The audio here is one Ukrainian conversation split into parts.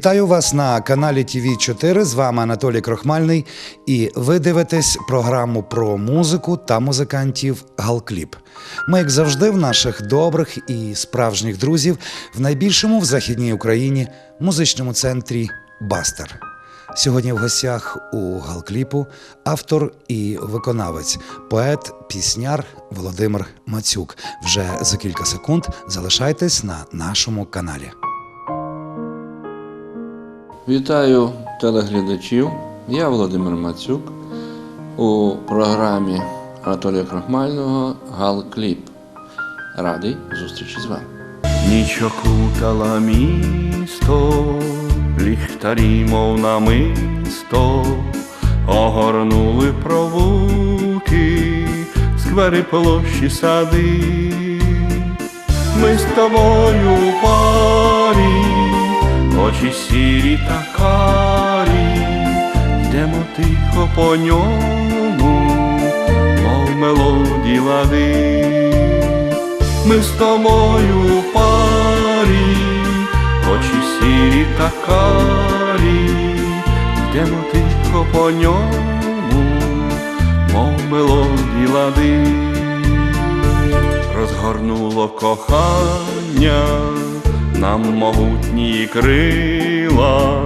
Вітаю вас на каналі tv 4 З вами Анатолій Крохмальний, і ви дивитесь програму про музику та музикантів Галкліп. Ми, як завжди, в наших добрих і справжніх друзів в найбільшому в західній Україні музичному центрі Бастер. Сьогодні в гостях у Галкліпу автор і виконавець, поет, пісняр Володимир Мацюк. Вже за кілька секунд залишайтесь на нашому каналі. Вітаю телеглядачів. Я Володимир Мацюк у програмі Анатолія Крахмального Гал Кліп. Радий зустрічі з вами. Ніч окутала місто, ліхтарі, мов намисто, огорнули провулки, сквери площі сади. Ми з тобою парі, очі сірі та карі, йдемо тихо по ньому, мов мелодії лади. Ми з тобою у парі, очі сірі та карі, йдемо тихо по ньому, мов мелодії лади, розгорнуло кохання нам могутні крила,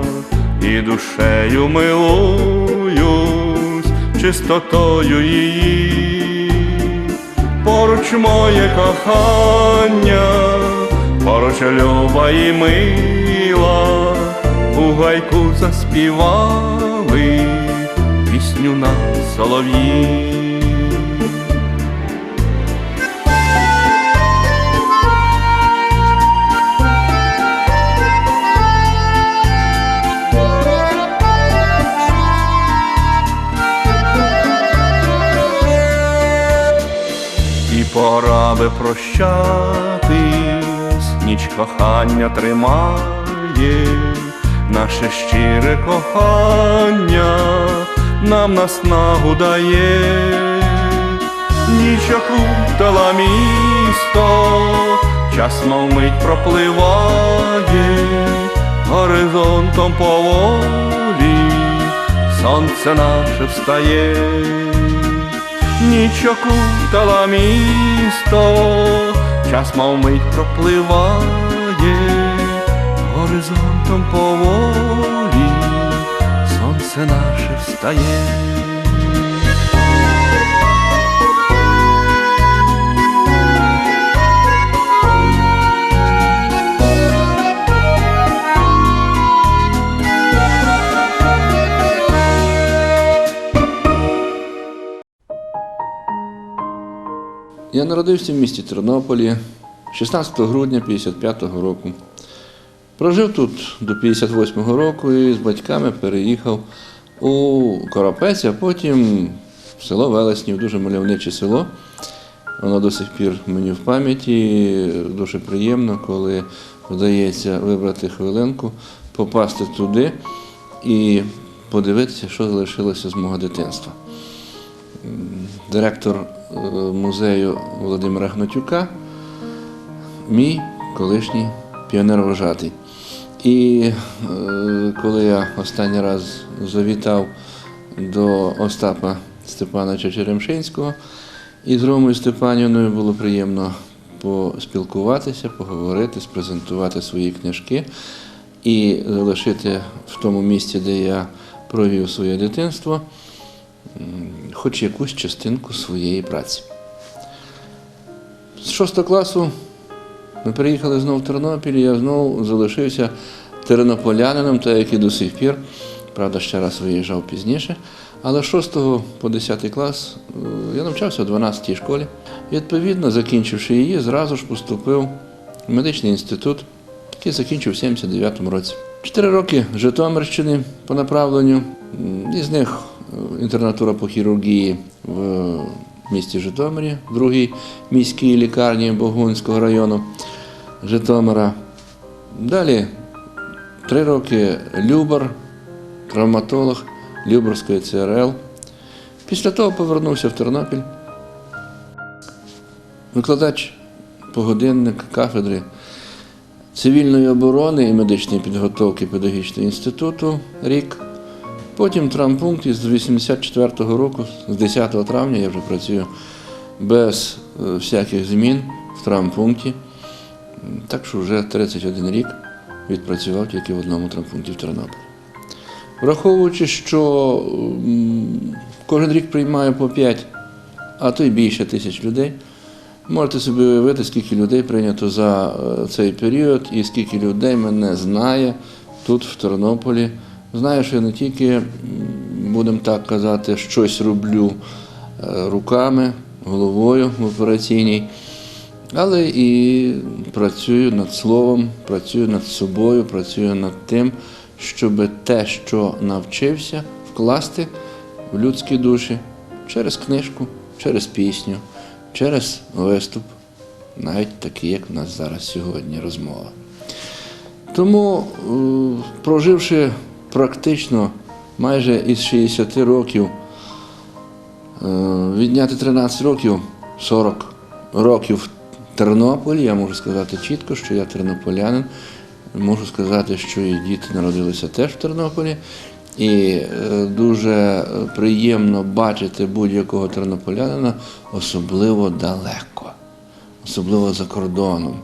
і душею милуюсь чистотою її поруч моє кохання, поруч люба і мила, у гайку заспівали пісню на солов'ї. Пора би прощатись, ніч кохання тримає, наше щире кохання. Нам наснагу дає, ніч окутала місто, час мить пропливає, горизонтом поволі, сонце наше встає ніч окутала місто, час мов мить пропливає, горизонтом поволі, сонце наше встає. Я народився в місті Тернополі 16 грудня 55-го року. Прожив тут до 58-го року і з батьками переїхав у Коропець, а потім в село Велеснів, дуже мальовниче село. Воно до сих пір мені в пам'яті. Дуже приємно, коли вдається вибрати хвилинку, попасти туди і подивитися, що залишилося з мого дитинства директор музею Володимира Гнатюка, мій колишній піонер-вожатий. І е, коли я останній раз завітав до Остапа Степановича Черемшинського, і з Ромою Степанівною було приємно поспілкуватися, поговорити, спрезентувати свої книжки і залишити в тому місці, де я провів своє дитинство хоч якусь частинку своєї праці. З 6 класу ми приїхали знову в Тернопіль, і я знову залишився тернополянином, так як і до сих пір. Правда, ще раз виїжджав пізніше. Але з 6 по 10 клас е, я навчався в 12-й школі. І, відповідно, закінчивши її, зразу ж поступив в медичний інститут, який закінчив в 79-му році. Чотири роки Житомирщини по направленню, із них інтернатура по хірургії в місті Житомирі, в другій міській лікарні Богунського району Житомира. Далі три роки Любар, травматолог Любарської ЦРЛ. Після того повернувся в Тернопіль. викладач, погодинник кафедри цивільної оборони і медичної підготовки педагогічного інституту рік. Потім травмпункт із 84-го року, з 10 травня я вже працюю без е, всяких змін в травмпункті. Так що вже 31 рік відпрацював тільки в одному травмпункті в Тернополі. Враховуючи, що кожен рік приймаю по 5, а то й більше тисяч людей, можете собі уявити, скільки людей прийнято за е, цей період і скільки людей мене знає тут, в Тернополі. Знає, що я не тільки, будемо так казати, щось роблю е, руками, головою в операційній, але і працюю над словом, працюю над собою, працюю над тим, щоб те, що навчився, вкласти в людські душі через книжку, через пісню, через виступ, навіть такий, як в нас зараз сьогодні розмова. Тому, е, проживши практично майже із 60 років, е, відняти 13 років, 40 років в Тернополі, я можу сказати чітко, що я тернополянин. Можу сказати, що і діти народилися теж в Тернополі. І е, дуже приємно бачити будь-якого тернополянина, особливо далеко, особливо за кордоном.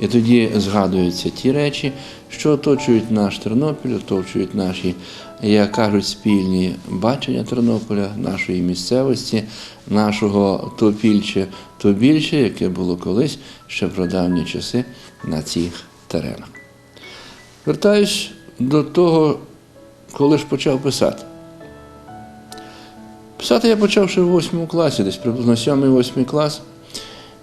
І тоді згадуються ті речі, що оточують наш Тернопіль, оточують наші, як кажуть, спільні бачення Тернополя, нашої місцевості, нашого то більше, то більше, яке було колись ще про давні часи на цих теренах. Вертаюсь до того, коли ж почав писати. Писати я почав ще в восьмому класі, десь приблизно сьомий-восьмий клас.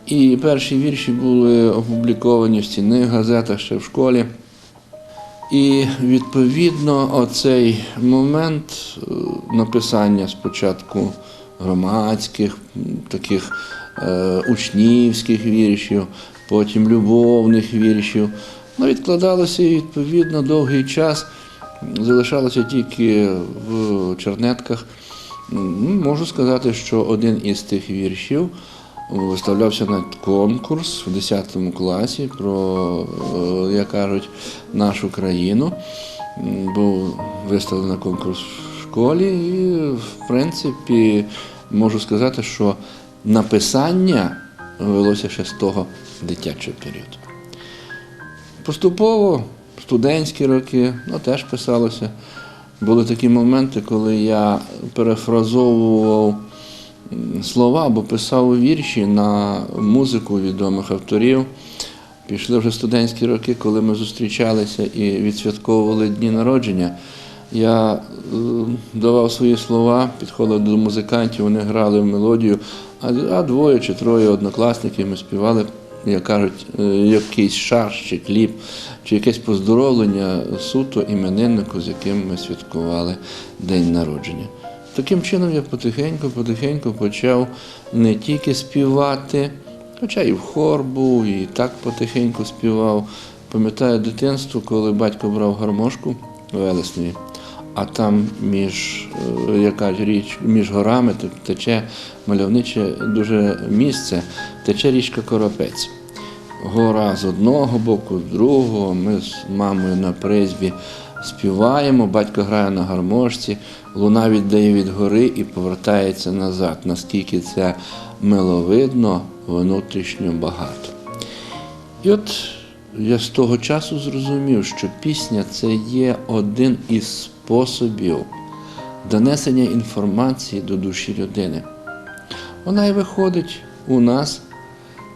І перші вірші були опубліковані в стінних газетах ще в школі. І відповідно оцей момент е, написання спочатку громадських, таких е, учнівських віршів, потім любовних віршів, ну, відкладалося і відповідно довгий час залишалося тільки в чернетках. Можу сказати, що один із тих віршів виставлявся на конкурс в 10 класі про, е, як кажуть, нашу країну. Був виставлений конкурс в школі, і, в принципі, можу сказати, що написання велося ще з того дитячого періоду. Поступово, студентські роки, ну теж писалося. Були такі моменти, коли я перефразовував слова або писав вірші на музику відомих авторів. Пішли вже студентські роки, коли ми зустрічалися і відсвятковували дні народження. Я е, давав свої слова, підходив до музикантів, вони грали в мелодію, а, двоє чи троє однокласників ми співали, як кажуть, е, якийсь шарж чи кліп, чи якесь поздоровлення суто імениннику, з яким ми святкували день народження. Таким чином я потихеньку, потихеньку почав не тільки співати, хоча і в хор був, і так потихеньку співав. Пам'ятаю дитинство, коли батько брав гармошку в Велесневі, а там між, е, яка ж річ, між горами тече мальовниче дуже місце, тече річка Коропець. Гора з одного боку, з другого. Ми з мамою на призбі співаємо, батько грає на гармошці, луна віддає від гори і повертається назад. Наскільки це миловидно, внутрішньо багато. І от я з того часу зрозумів, що пісня це є один із способів донесення інформації до душі людини. Вона і виходить у нас,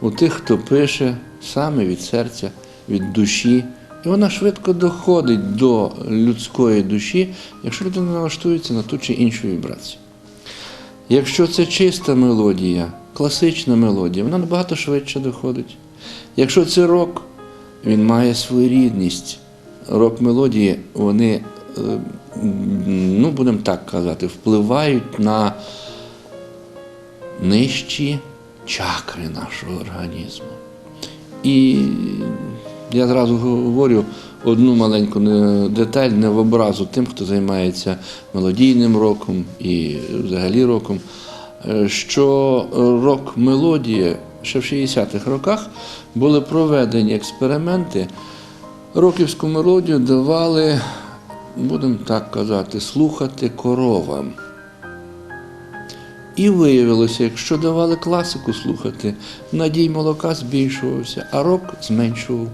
у тих, хто пише саме від серця, від душі. І вона швидко доходить до людської душі, якщо людина налаштується на ту чи іншу вібрацію. Якщо це чиста мелодія, класична мелодія, вона набагато швидше доходить. Якщо це рок, він має своєрідність. Рок-мелодії, вони, е, ну, будемо так казати, впливають на нижчі чакри нашого організму. І я зразу говорю одну маленьку деталь не в образу тим, хто займається мелодійним роком і взагалі роком, е, що рок-мелодія ще в 60-х роках були проведені експерименти. Роківську мелодію давали, будемо так казати, слухати коровам. І виявилося, якщо давали класику слухати, надій молока збільшувався, а рок зменшував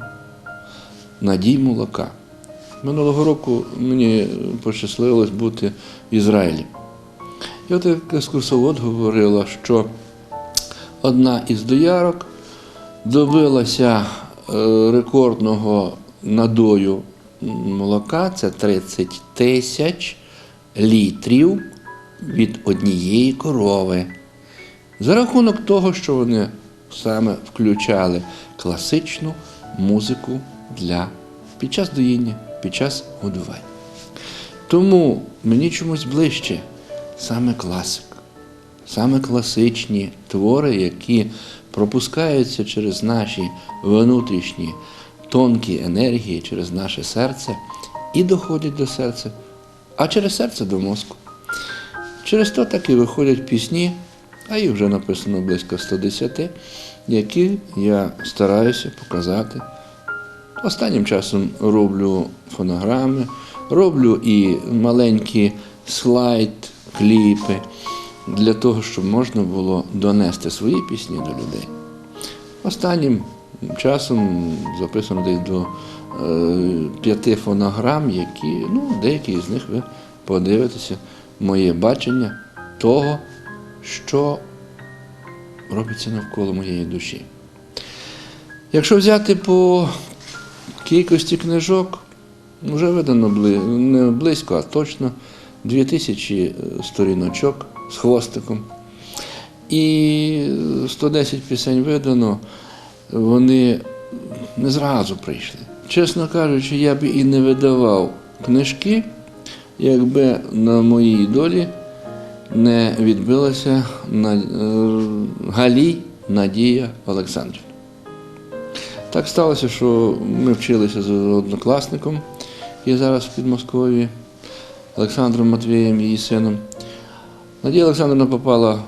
надій молока. Минулого року мені пощасливилось бути в Ізраїлі. І от екскурсовод говорила, що одна із доярок добилася е, рекордного надою молока, це 30 тисяч літрів від однієї корови. За рахунок того, що вони саме включали класичну музику для під час доїння, під час годування. Тому мені чомусь ближче саме класик, саме класичні твори, які пропускаються через наші внутрішні тонкі енергії, через наше серце і доходять до серця, а через серце до мозку. Через то так і виходять пісні, а їх вже написано близько 110, які я стараюся показати. Останнім часом роблю фонограми, роблю і маленькі слайд-кліпи для того, щоб можна було донести свої пісні до людей. Останнім часом записано десь до е, п'яти фонограм, які, ну, деякі з них ви подивитеся, моє бачення того, що робиться навколо моєї душі. Якщо взяти по кількості книжок, вже видано не близько, а точно 2000 сторіночок з хвостиком. І 110 пісень видано, вони не зразу прийшли. Чесно кажучи, я б і не видавав книжки, якби на моїй долі не відбилася е, Галій Надія Олександрівна. Так сталося, що ми вчилися з однокласником, який зараз в Підмосков'ї, Олександром Матвієм, її сином. Надія Олександрівна попала,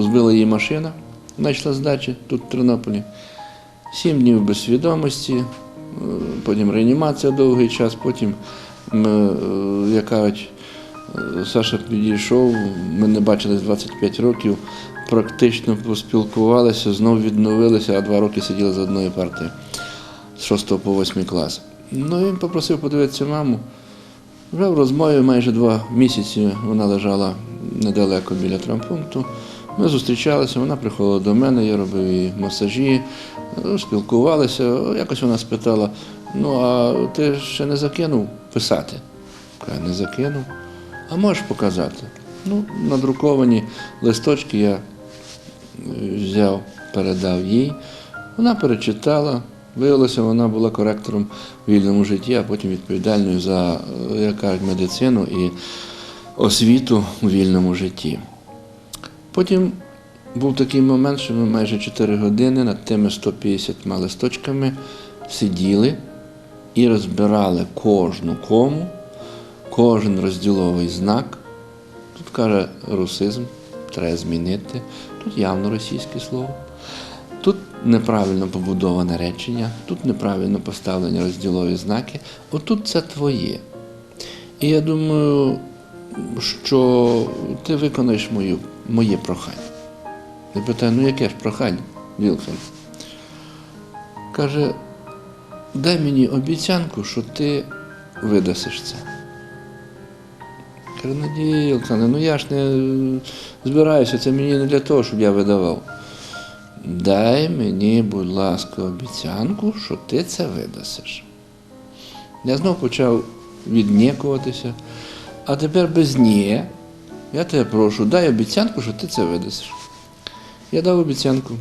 збила її машина, вона йшла з дачі тут в Тернополі. Сім днів без свідомості, е, потім реанімація довгий час, потім, е, як кажуть, е, Саша підійшов, ми не бачились 25 років, практично поспілкувалися, знов відновилися, а два роки сиділи за одною партією з 6 по 8 клас. Ну, він попросив подивитися маму. Вже в розмові майже два місяці вона лежала недалеко біля травмпункту. Ми зустрічалися, вона приходила до мене, я робив їй масажі, е, спілкувалися. Якось вона спитала: ну, а ти ще не закинув писати? Кажу, не закинув. А можеш показати? Ну, надруковані листочки я взяв, передав їй. Вона перечитала. Виявилося, вона була коректором в вільному житті, а потім відповідальною за е, як кажуть, медицину і освіту у вільному житті. Потім був такий момент, що ми майже 4 години над тими 150 листочками сиділи і розбирали кожну кому, кожен розділовий знак. Тут каже русизм, треба змінити. Тут явно російське слово. Тут неправильно побудоване речення, тут неправильно поставлені розділові знаки, отут це твоє. І я думаю, що ти виконаєш мою, моє прохання. Я питаю, ну яке ж прохання, Вілсон? Каже, дай мені обіцянку, що ти видасиш це. Каже, Надія Олександр, ну я ж не збираюся, це мені не для того, щоб я видавав. Дай мені, будь ласка, обіцянку, що ти це видасиш. Я знов почав віднікуватися, а тепер без ні. Я тебе прошу, дай обіцянку, що ти це видасиш. Я дав обіцянку,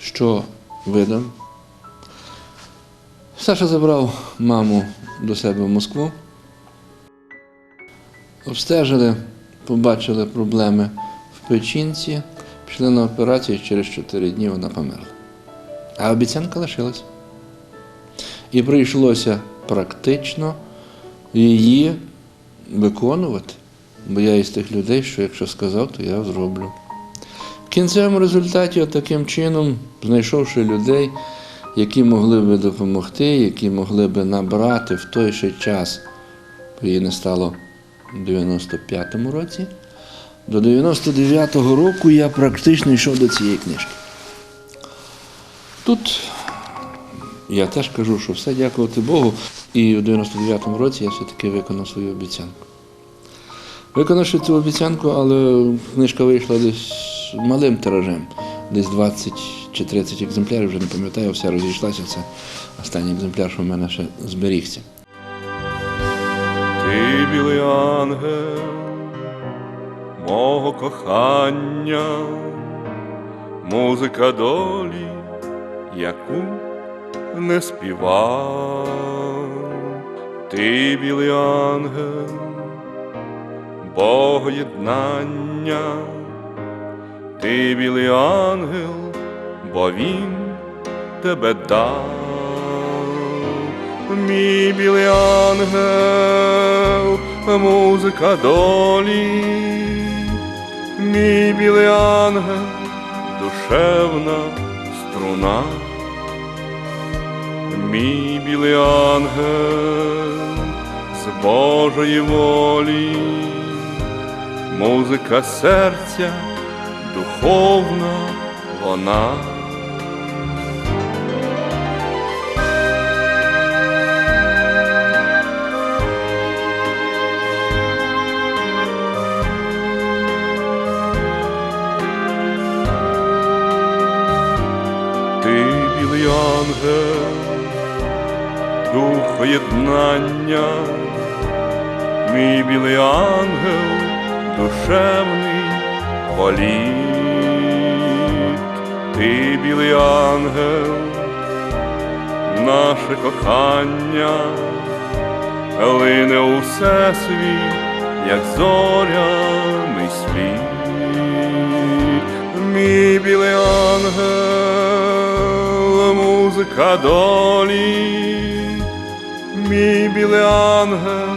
що видам. Саша забрав маму до себе в Москву. Обстежили, побачили проблеми в печінці, пішли на операцію, і через 4 дні вона померла. А обіцянка лишилась. І прийшлося практично її виконувати. Бо я із тих людей, що якщо сказав, то я зроблю. В кінцевому результаті, таким чином, знайшовши людей, які могли би допомогти, які могли би набрати в той же час, бо її не стало 95-му році, до 99-го року я практично йшов до цієї книжки. Тут я теж кажу, що все дякувати Богу. І в 99-му році я все-таки виконав свою обіцянку. Виконавши цю обіцянку, але книжка вийшла десь малим тиражем, десь 20 чи 30 екземплярів, вже не пам'ятаю, все розійшлася. Це останній екземпляр, що в мене ще зберігся. Білий ангел мого кохання, музика долі, яку не співав. Ти білий ангел, Бог єднання, ти білий ангел, бо він тебе дав. Мій білий ангел, музика долі, мій білий ангел, душевна струна, мій білий ангел з Божої волі, музика серця, духовна вона. Дух єднання, мій білий ангел, душевний політ, ти білий ангел, наше кохання, лине у всесвіт, як зоряний світ. Мій білий ангел, музика долі, мій білий ангел,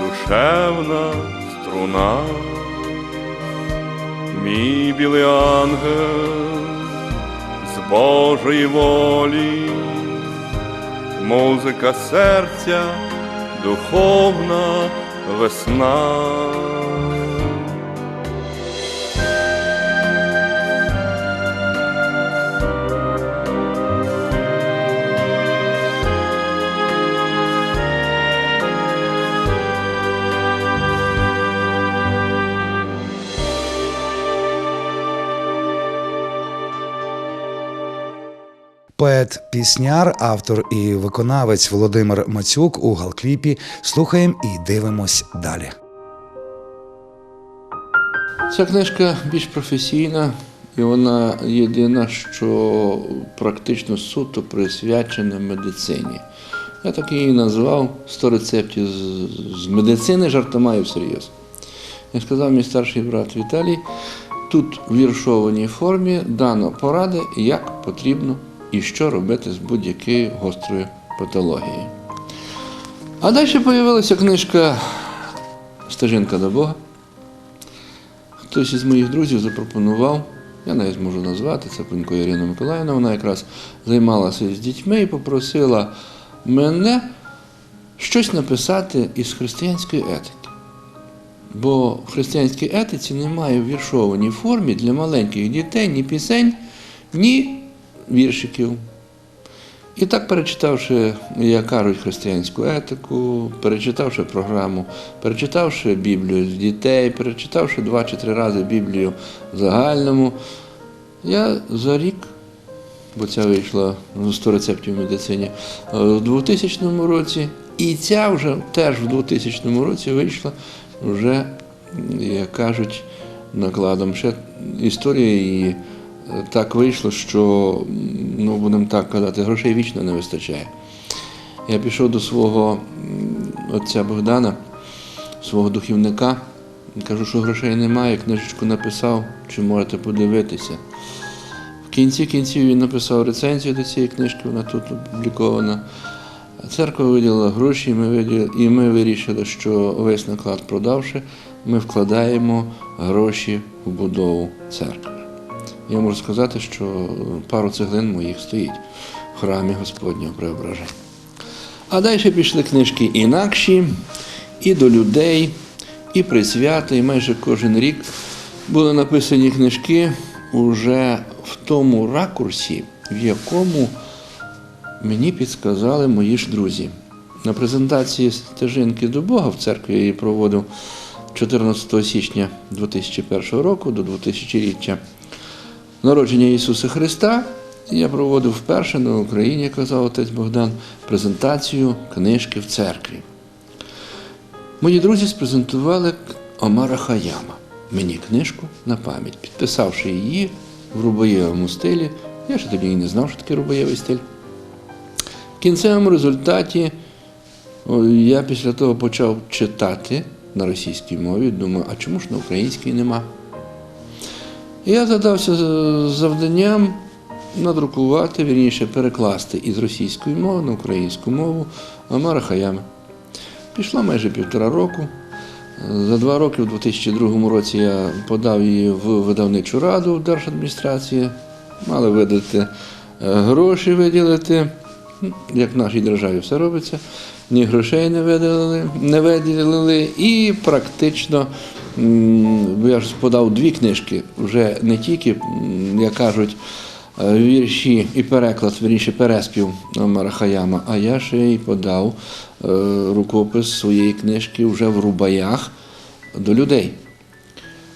душевна струна, мій білий ангел, з Божої волі, музика серця, духовна весна. Поет, пісняр, автор і виконавець Володимир Мацюк у галкліпі. Слухаємо і дивимось далі. Ця книжка більш професійна, і вона єдина, що практично суто присвячена медицині. Я так її назвав 100 рецептів з, медицини, жартома і всерйоз. Як сказав мій старший брат Віталій, тут в віршованій формі дано поради, як потрібно і що робити з будь-якою гострою патологією. А далі з'явилася книжка Стежинка до Бога. Хтось із моїх друзів запропонував, я навіть зможу назвати, це Пенько Ірина Миколаївна, вона якраз займалася з дітьми і попросила мене щось написати із християнської етики. Бо в християнській етиці немає в віршованій формі для маленьких дітей ні пісень, ні віршиків. І так, перечитавши, як кажуть, християнську етику, перечитавши програму, перечитавши Біблію з дітей, перечитавши два чи три рази Біблію в загальному, я за рік, бо ця вийшла ну, 100 рецептів в медицині, е, в 2000 році, і ця вже теж в 2000 році вийшла вже, як кажуть, накладом. Ще історія її так вийшло, що, ну, будемо так казати, грошей вічно не вистачає. Я пішов до свого отця Богдана, свого духівника, кажу, що грошей немає, книжечку написав, чи можете подивитися. В кінці кінців він написав рецензію до цієї книжки, вона тут опублікована. Церква виділила гроші, і ми, і ми вирішили, що весь наклад продавши, ми вкладаємо гроші в будову церкви. Я можу сказати, що пару цеглин моїх стоїть в храмі Господнього Преображення. А далі пішли книжки інакші, і до людей, і присвяти, і майже кожен рік були написані книжки уже в тому ракурсі, в якому мені підсказали мої ж друзі. На презентації стежинки до Бога в церкві я її проводив 14 січня 2001 року до 2000-річчя народження Ісуса Христа. Я проводив вперше на Україні, як казав отець Богдан, презентацію книжки в церкві. Мої друзі спрезентували Омара Хаяма мені книжку на пам'ять, підписавши її в рубоєвому стилі. Я ще тоді і не знав, що таке рубоєвий стиль. В кінцевому результаті я після того почав читати на російській мові, думаю, а чому ж на українській нема? І я задався завданням надрукувати, вірніше, перекласти із російської мови на українську мову Омара Хаяма. Пішло майже півтора року. За два роки, у 2002 році, я подав її в видавничу раду в держадміністрації. Мали видати е, гроші виділити. Ну, Як в нашій державі все робиться. Ні грошей не виділили, не виділили. І практично я ж подав дві книжки, вже не тільки, як кажуть, е, вірші і переклад, вірніше переспів Омара Хаяма, а я ще й подав е, рукопис своєї книжки вже в рубаях до людей.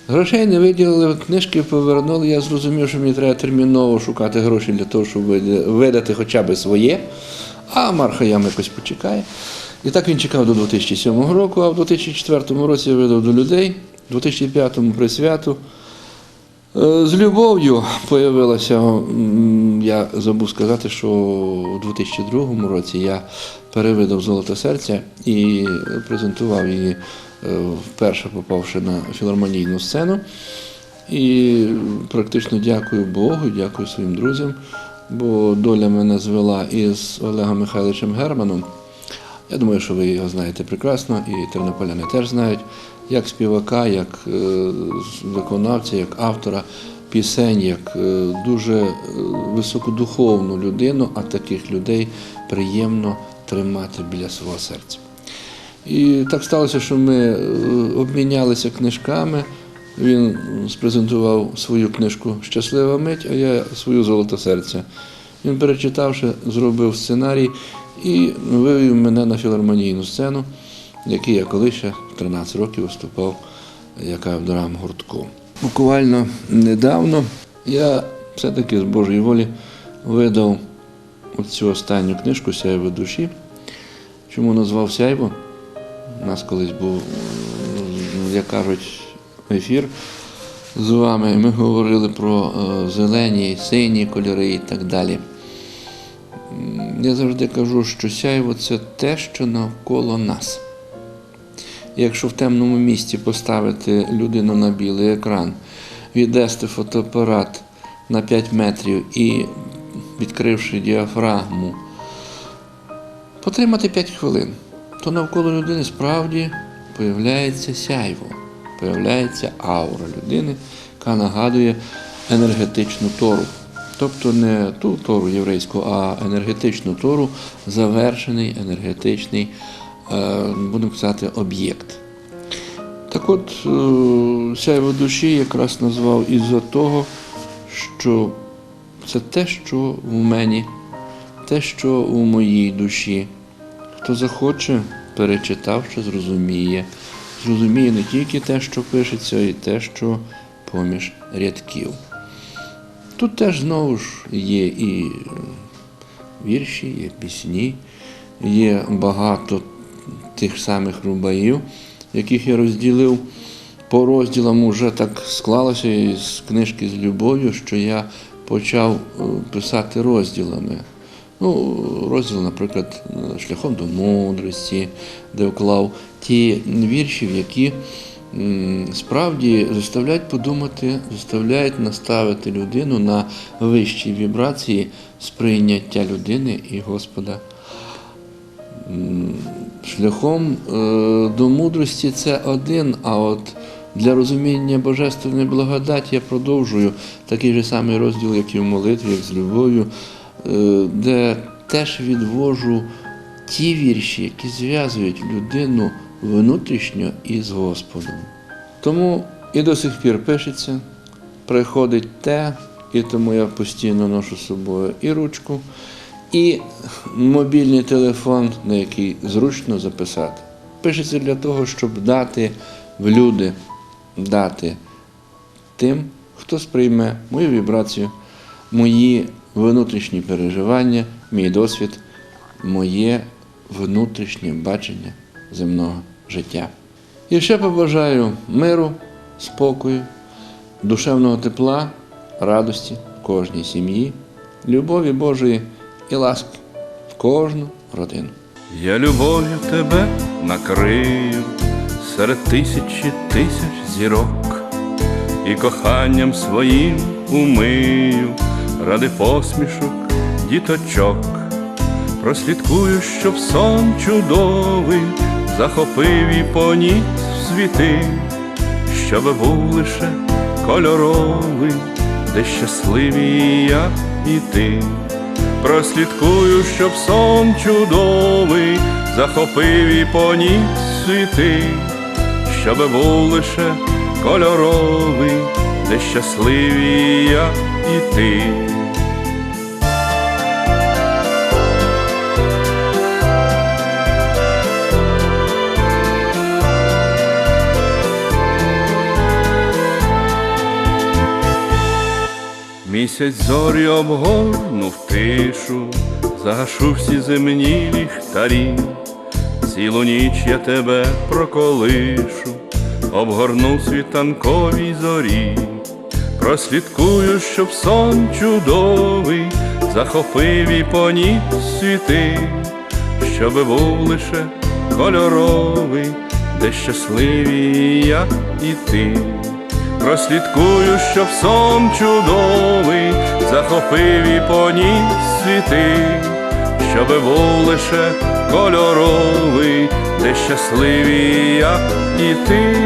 Грошей не виділили, книжки повернули. Я зрозумів, що мені треба терміново шукати гроші для того, щоб видати хоча б своє. А Мархаям якось почекає. І так він чекав до 2007 року, а в 2004 році я видав до людей, в 2005 присвяту. Е, З любов'ю появилася, я забув сказати, що у 2002 році я перевидав Золоте серця і презентував її е, вперше попавши на філармонійну сцену. І практично дякую Богу, дякую своїм друзям, бо доля мене звела із Олегом Михайловичем Германом. Я думаю, що ви його знаєте прекрасно, і тернополяни теж знають, як співака, як е, виконавця, як автора пісень, як е, дуже е, високодуховну людину, а таких людей приємно тримати біля свого серця. І так сталося, що ми обмінялися книжками. Він спрезентував свою книжку Щаслива мить, а я свою золоте серце. Він, перечитавши, зробив сценарій і вивів мене на філармонійну сцену, в якій я колись ще 13 років виступав як авторам гуртку. Буквально недавно я все-таки з Божої волі видав цю останню книжку Сяйво душі. Чому назвав Сяйво? У нас колись був, як кажуть, ефір з вами. Ми говорили про е, зелені, сині кольори і так далі. Я завжди кажу, що сяйво це те, що навколо нас. Якщо в темному місці поставити людину на білий екран, відвести фотоапарат на 5 метрів і, відкривши діафрагму, потримати 5 хвилин, то навколо людини справді появляється сяйво, появляється аура людини, яка нагадує енергетичну тору. Тобто не ту тору єврейську, а енергетичну тору, завершений енергетичний, будемо казати, об'єкт. Так от, е, сяйво душі якраз назвав із-за того, що це те, що в мені, те, що у моїй душі. Хто захоче, перечитавши, зрозуміє. Зрозуміє не тільки те, що пишеться, і те, що поміж рядків. Тут теж знову ж є і вірші, є пісні, є багато тих самих рубаїв, яких я розділив по розділам. Уже так склалося із книжки з любов'ю, що я почав е, писати розділами. Ну, розділ, наприклад, шляхом до мудрості, де вклав ті вірші, які справді заставляють подумати, заставляють наставити людину на вищі вібрації сприйняття людини і Господа. Шляхом е, до мудрості це один, а от Для розуміння божественної благодаті я продовжую такий же самий розділ, як і в молитві, як з любов'ю, е, де теж відвожу ті вірші, які зв'язують людину внутрішньо із Господом. Тому і до сих пір пишеться, приходить те, і тому я постійно ношу з собою і ручку, і мобільний телефон, на який зручно записати. Пишеться для того, щоб дати в люди, дати тим, хто сприйме мою вібрацію, мої внутрішні переживання, мій досвід, моє внутрішнє бачення земного життя. І ще побажаю миру, спокою, душевного тепла, радості кожній сім'ї, любові Божої і ласки в кожну родину. Я любов'ю тебе накрию серед тисячі тисяч зірок, і коханням своїм умию ради посмішок діточок. Прослідкую, щоб сон чудовий захопив і поніс світи, щоб був лише кольоровий, де щасливі і я і ти. Прослідкую, щоб сон чудовий захопив і поніс світи, щоб був лише кольоровий, де щасливі я і ти. Місяць зорі обгорнув тишу, загашу всі земні ліхтарі, цілу ніч я тебе проколишу, обгорну світанковій зорі, прослідкую, щоб сон чудовий захопив і поніс світи, щоб був лише кольоровий, де щасливі я і ти. Прослідкую, щоб сон чудовий захопив і поніс світи, щоб був лише кольоровий, де щасливі я і ти.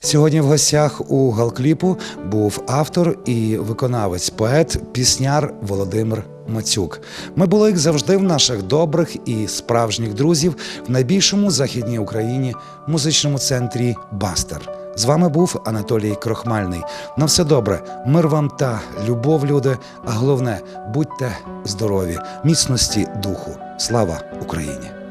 Сьогодні в гостях у Галкліпу був автор і виконавець, поет, пісняр Володимир Мацюк. Ми були, як завжди, в наших добрих і справжніх друзів в найбільшому західній Україні музичному центрі Бастер. З вами був Анатолій Крохмальний. На все добре, мир вам та любов, люди. А головне, будьте здорові, міцності духу. Слава Україні!